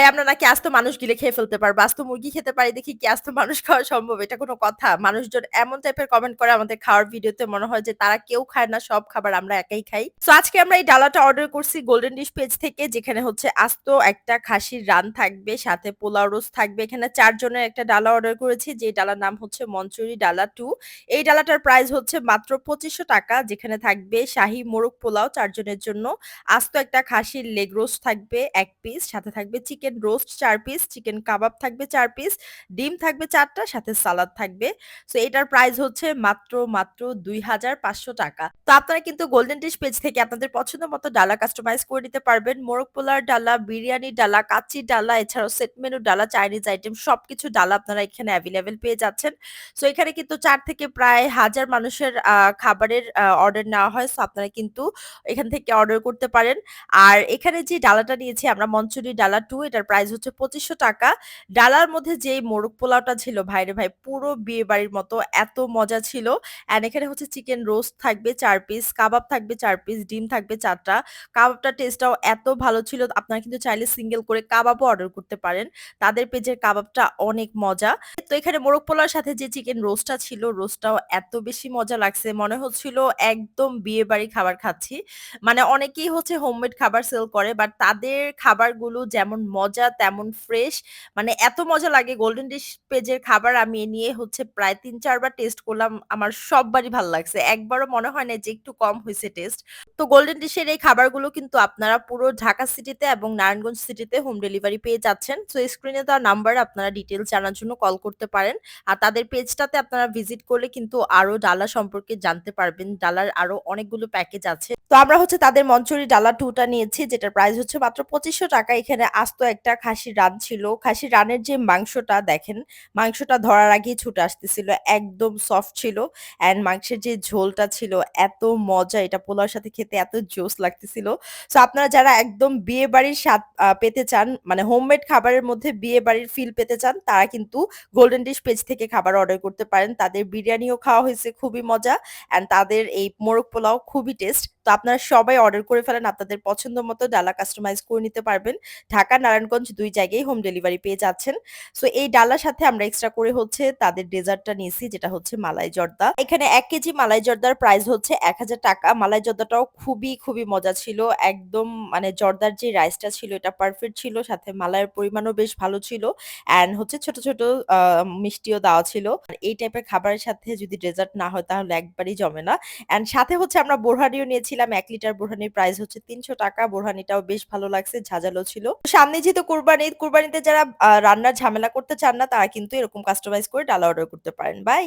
ভাই আমরা নাকি আস্ত মানুষ গিলে খেয়ে ফেলতে পারব। আস্ত মুরগি খেতে পারি দেখি কি আস্ত মানুষ খাওয়া সম্ভব? এটা কোনো কথা? মানুষজন এমন টাইপের কমেন্ট করে আমাদের খাওয়ার ভিডিওতে মনে হয় যে তারা কেউ খায় না সব খাবার আমরা একাই খাই। সো আজকে আমরা এই ডালাটা অর্ডার করছি গোল্ডেন ডিশ পেজ থেকে যেখানে হচ্ছে আস্ত একটা খাসির রান থাকবে সাথে পোলাও রোজ থাকবে। এখানে চারজনের একটা ডালা অর্ডার করেছি যে ডালার নাম হচ্ছে মঞ্চুরি ডালা টু এই ডালাটার প্রাইস হচ্ছে মাত্র ৳২৫০০ যেখানে থাকবে শাহি মোরগ পোলাও চারজনের জন্য। আস্ত একটা খাসির লেগ রোস্ট থাকবে এক পিস, সাথে থাকবে chicken roast ৪ piece, chicken kebab থাকবে ৪ পিস, ডিম থাকবে ৪ টা, সাথে সালাদ থাকবে। সো এটার প্রাইস হচ্ছে মাত্র, মাত্র ৳২৫০০ তো আপনারা কিন্তু গোল্ডেন ডিশ পেজ থেকে আপনাদের পছন্দ মতো ডালা কাস্টমাইজ করে নিতে পারবেন। মোরগ পোলাওর ডালা, বিরিয়ানির ডালা, কাচ্চির ডালা, এছাড়াও সেট মেনুর ডালা, চাইনিজ আইটেম সবকিছু ডালা আপনারা এখানে অ্যাভেলেবেল পেয়ে যাচ্ছেন। সো এখানে কিন্তু চার থেকে প্রায় হাজার মানুষের খাবারের অর্ডার নেওয়া হয়। সো আপনারা কিন্তু এখান থেকে অর্ডার করতে পারেন। আর এখানে যে ডালাটা নিয়েছি আমরা মঞ্চুরি ডালা 2 এটার প্রাইস হচ্ছে ৳২৫০০ ডালার মধ্যে যেই মোরগ পোলাওটা ছিল ভাইরে ভাই পুরো বিয়েবাড়ির মতো এত মজা ছিল। অ্যান্ড এখানে হচ্ছে চিকেন রোস্ট থাকবে ৪ পিস, কাবাব থাকবে ৪ পিস, ডিম থাকবে ৪ টা। কাবাবটার টেস্টটাও এত ভালো ছিল আপনারা কিন্তু চাইলে সিঙ্গেল করে কাবাবও অর্ডার করতে পারেন। তাদের পেজের কাবাবটা অনেক মজা। তো এখানে মোরগ পোলাওর সাথে যে চিকেন রোস্টটা ছিল রোস্টটাও এত বেশি মজা লাগছে মনে হচ্ছিল একদম বিয়ে বাড়ি খাবার খাচ্ছি। মানে অনেকেই হচ্ছে হোমমেড খাবার সেল করে বাট তাদের খাবারগুলো যেমন মজা তেমন ফ্রেশ মানে এত মজা লাগে গোল্ডেন ডিশ পেজের খাবার আমি নিয়ে হচ্ছে প্রায় ৩-৪ বার টেস্ট করলাম। আমার সববারই ভালো লাগছে। একবারও মনে হয় না যে একটু কম হইছে টেস্ট। তো গোল্ডেন ডিশের এই খাবারগুলো কিন্তু আপনারা পুরো ঢাকা সিটিতে এবং নারায়ণগঞ্জ সিটিতে হোম ডেলিভারি পেয়ে যাচ্ছেন। সো স্ক্রিনে দেওয়া নাম্বার আপনারা ডিটেইলস জানার জন্য কল করতে পারেন। আর তাদের পেজটাতে আপনারা ভিজিট করলে কিন্তু আরও ডালা সম্পর্কে জানতে পারবেন। ডালার আরও অনেকগুলো প্যাকেজ আছে। তো আমরা হচ্ছে তাদের মঞ্চুরি ডালা 2 টা নিয়েছি, যেটার প্রাইস হচ্ছে মাত্র ৳২৫০০ এখানে আস্ত একটা খাসির রান ছিল। খাসির রানের যে মাংসটা দেখেন, মাংসটা ধরার আগেই ছুটে আসতেছিল। একদম সফট ছিল অ্যান্ড মাংসের যে ঝোলটা ছিল এত মজা এটা পোলাওর সাথে খেতে এত জোস লাগতেছিল। সো আপনারা যারা একদম বিয়েবাড়ির স্বাদ পেতে চান মানে হোমমেড খাবারের মধ্যে বিয়ে বাড়ির ফিল পেতে চান তারা কিন্তু গোল্ডেন ডিশ পেজ থেকে খাবার অর্ডার করতে পারেন। তাদের বিরিয়ানিও খাওয়া হয়েছে খুবই মজা অ্যান্ড তাদের এই মোরগ পোলাও খুবই টেস্ট। তো আপনারা সবাই অর্ডার করে ফেলেন আপনাদের পছন্দ মতো ডালা কাস্টমাইজ করে নিতে পারবেন। ঢাকা, নারায়ণগঞ্জ ২ জায়গায় হোম ডেলিভারি পেয়ে যাচ্ছেন। সো এই ডালার সাথে আমরা এক্সট্রা করে হচ্ছে তাদের ডেজার্টটা নিয়েছি যেটা হচ্ছে মালাই জর্দা। এখানে ১ কেজি মালাই জর্দার প্রাইস হচ্ছে ৳১০০০ মালাই জর্দাটাও খুবই, খুবই মজা ছিল। একদম মানে জর্দার যে রাইসটা ছিল এটা পারফেক্ট ছিল। সাথে মালাইয়ের পরিমাণও বেশ ভালো ছিল। অ্যান্ড হচ্ছে ছোট, ছোট মিষ্টিও দেওয়া ছিল। আর এই টাইপের খাবারের সাথে যদি ডেজার্ট না হয় তাহলে একবারই জমে না। অ্যান্ড সাথে হচ্ছে আমরা বোরহানিও নিয়েছিলাম এক লিটার বোরহানির প্রাইস হচ্ছে ৳৩০০ বোরহানিটাও বেশ ভালো লাগছে, ঝাঁঝালো ছিল। সামনে যেহেতু কোরবানি, কুরবানিতে যারা রান্নার ঝামেলা করতে চান না, তারা কিন্তু এরকম কাস্টমাইজ করে ডালা অর্ডার করতে পারেন। বাই।